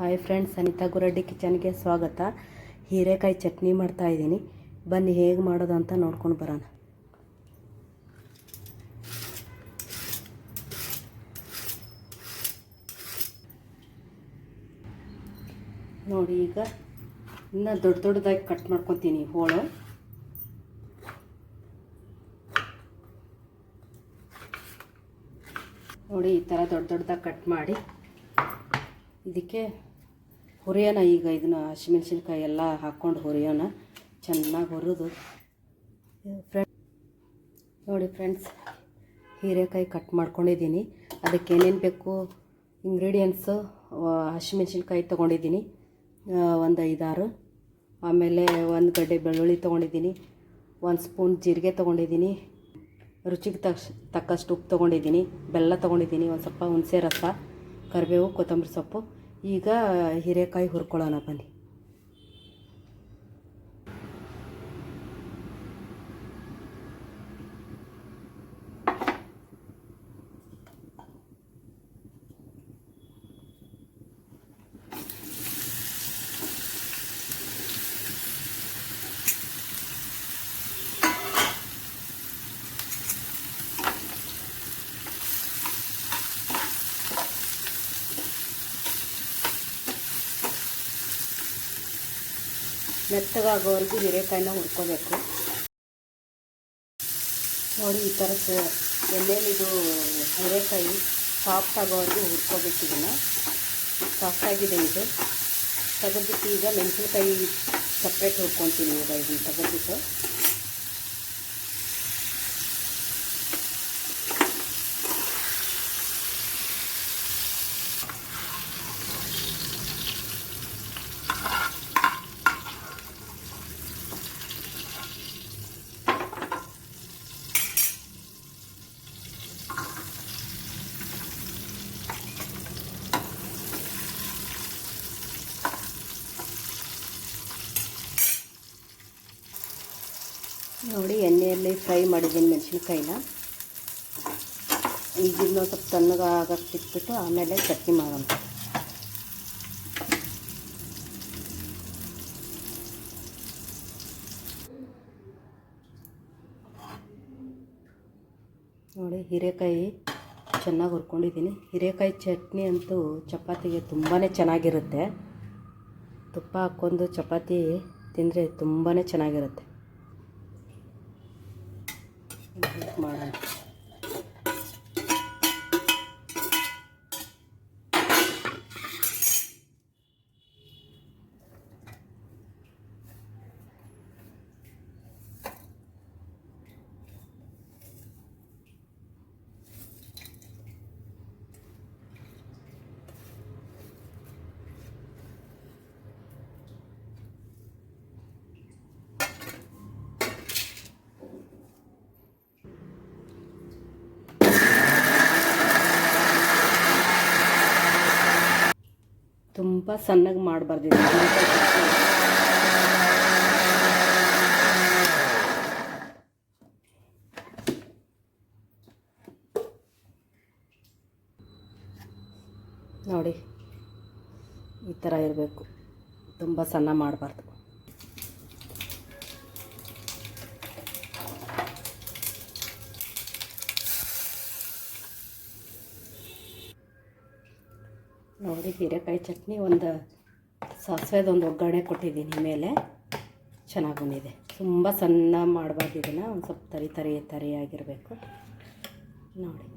Hi friends Anita Guraddi ಕಿಚನ್ಗೆ ಸ್ವಾಗತ. ಹೀರೆಕಾಯಿ ಚಟ್ನಿ ಮಾಡ್ತಾ ಇದ್ದೀನಿ. ಬನ್ನಿ, ಹೇಗೆ ಮಾಡೋದು ಅಂತ ನೋಡ್ಕೊಂಡು ಬರೋಣ. ನೋಡಿ ಈಗ ಇನ್ನೂ ದೊಡ್ಡ ದೊಡ್ಡದಾಗಿ ಕಟ್ ಮಾಡ್ಕೊತೀನಿ ಹೋಳು. ನೋಡಿ ಈ ಥರ ದೊಡ್ಡ ದೊಡ್ಡದಾಗಿ ಕಟ್ ಮಾಡಿ ಇದಕ್ಕೆ ಹುರಿಯೋಣ ಈಗ ಇದನ್ನ ಹಸಿಮೆಣ್ಸಿನ್ಕಾಯಿ ಎಲ್ಲ ಹಾಕ್ಕೊಂಡು ಹುರಿಯೋಣ. ಚೆನ್ನಾಗಿ ಹುರಿದು. ನೋಡಿ ಫ್ರೆಂಡ್ಸ್ ಹೀರೆಕಾಯಿ ಕಟ್ ಮಾಡ್ಕೊಂಡಿದ್ದೀನಿ. ಅದಕ್ಕೆ ಏನೇನು ಬೇಕು? ಇಂಗ್ರೀಡಿಯೆಂಟ್ಸು ಹಸಿಮೆಣ್ಸಿನ್ಕಾಯಿ ತೊಗೊಂಡಿದ್ದೀನಿ. ಒಂದು ಐದಾರು. ಆಮೇಲೆ ಒಂದು ಗಡ್ಡೆ ಬೆಳ್ಳುಳ್ಳಿ ತೊಗೊಂಡಿದ್ದೀನಿ. ಒಂದು ಸ್ಪೂನ್ ಜೀರಿಗೆ ತೊಗೊಂಡಿದ್ದೀನಿ. ರುಚಿಗೆ ತಕ್ಷ ತಕ್ಕಷ್ಟು ಉಪ್ಪು ತೊಗೊಂಡಿದ್ದೀನಿ. ಬೆಲ್ಲ ತೊಗೊಂಡಿದ್ದೀನಿ. ಒಂದು ಸ್ವಲ್ಪ ಹುಣಸೆ ರಸ, ಕರಿಬೇವು, ಕೊತ್ತಂಬರಿ ಸೊಪ್ಪು. ಈಗ ಹೀರೆಕಾಯಿ ಹುರ್ಕೊಳ್ಳೋಣ ಬನ್ನಿ. ಮೆತ್ತಗಾಗೋವರೆಗೂ ಹೀರೆಕಾಯಿನ ಹುರ್ಕೋಬೇಕು. ನೋಡಿ, ಈ ಥರ ಸ ಎಣ್ಣೆಲಿ ಇದು ಹೀರೆಕಾಯಿ ಸಾಫ್ಟ್ ಆಗೋವರೆಗೂ ಹುರ್ಕೋಬೇಕು ಇದನ್ನು. ಸಾಫ್ಟ್ ಆಗಿದೆ ಇದು. ತೆಗೆದ್ಬಿಟ್ಟು ಈಗ ಮೆಣಸಿನ್ಕಾಯಿ ಸಪ್ರೇಟ್ ಹುರ್ಕೊತೀನಿ ಈಗ ಇದನ್ನು ತೆಗೆದ್ಬಿಟ್ಟು. ನೋಡಿ ಎಣ್ಣೆಯಲ್ಲಿ ಫ್ರೈ ಮಾಡಿದ್ದೀನಿ ಮೆಣಸಿನ್ಕಾಯಿನ. ಈಗಿನ ಸ್ವಲ್ಪ ತಣ್ಣಗಾಗಕ್ಕೆ ಇಟ್ಬಿಟ್ಟು ಆಮೇಲೆ ಚಟ್ನಿ ಮಾಡೋಣ. ನೋಡಿ ಹೀರೆಕಾಯಿ ಚೆನ್ನಾಗಿ ಹುರ್ಕೊಂಡಿದ್ದೀನಿ. ಹೀರೆಕಾಯಿ ಚಟ್ನಿ ಅಂತೂ ಚಪಾತಿಗೆ ತುಂಬಾ ಚೆನ್ನಾಗಿರುತ್ತೆ. ತುಪ್ಪ ಹಾಕ್ಕೊಂಡು ಚಪಾತಿ ತಿಂದರೆ ತುಂಬಾ ಚೆನ್ನಾಗಿರುತ್ತೆ. ಮಾಡೋಣ ತುಂಬ ಸಣ್ಣಗೆ ಮಾಡಬಾರ್ದು ನೋಡಿ ಈ ಥರ ಇರಬೇಕು. ತುಂಬ ಸಣ್ಣ ಮಾಡಬಾರ್ದು. ನೋಡಿ, ಹೀರೆಕಾಯಿ ಚಟ್ನಿ ಒಂದು ಸಾಸಿವೆದೊಂದು ಒಗ್ಗರಣೆ ಕೊಟ್ಟಿದ್ದೀನಿ ಮೇಲೆ. ಚೆನ್ನಾಗಿ ಬಂದಿದೆ. ತುಂಬ ಸಣ್ಣ ಮಾಡಬಾರ್ದು ಇದನ್ನು. ಒಂದು ಸ್ವಲ್ಪ ತರಿ ತರಿ ತರಿಯಾಗಿರಬೇಕು. ನೋಡಿ.